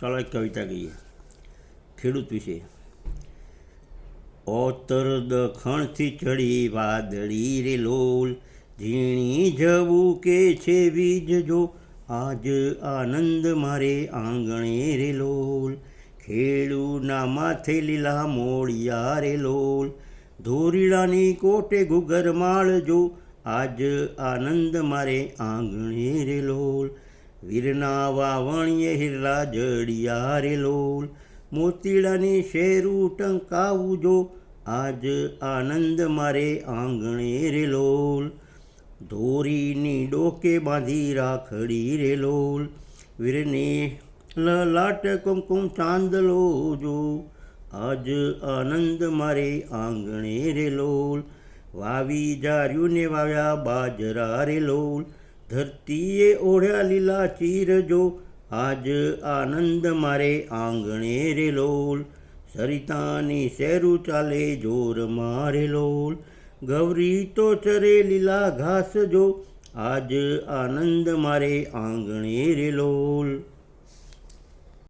ચાલો એક કવિતા કહીએ ખેડૂત વિશે. ઓતર દખણથી ચડી વાદળી રે લોલ, ઝીણી જવું કે છે વીજ જો? આજ આનંદ મારે આંગણે રે લોલ, ખેડૂના માથે લીલા મોળિયા રે લોલ, ધોરીડાની કોટે ગુગર માળજો? આજ આનંદ મારે આંગણે રે લોલ વીરના વાવણીએ હિરલા જડિયા રે લોલ. મોતીડાની શેરું ટંકાવું જો, આજ આનંદ મારે આંગણે રે લોલ. ધોરીની ડોકે બાંધી રાખડી રે લોલ. વીરને લલાટ કુમકુમ ચાંદલો જો, આજ આનંદ મારે આંગણે રે લોલ. વાવી જાર્યું ને વાવ્યા બાજરા રે લોલ. ધરતીએ ઓઢ્યા લીલા ચીર જો, આજ આનંદ મારે આંગણે રે લોલ. સરિતાની શેરું ચાલે જોર મારે લોલ. ગૌરી તો ચરે લીલા ઘાસ જો, આજ આનંદ મારે આંગણે રે લોલ.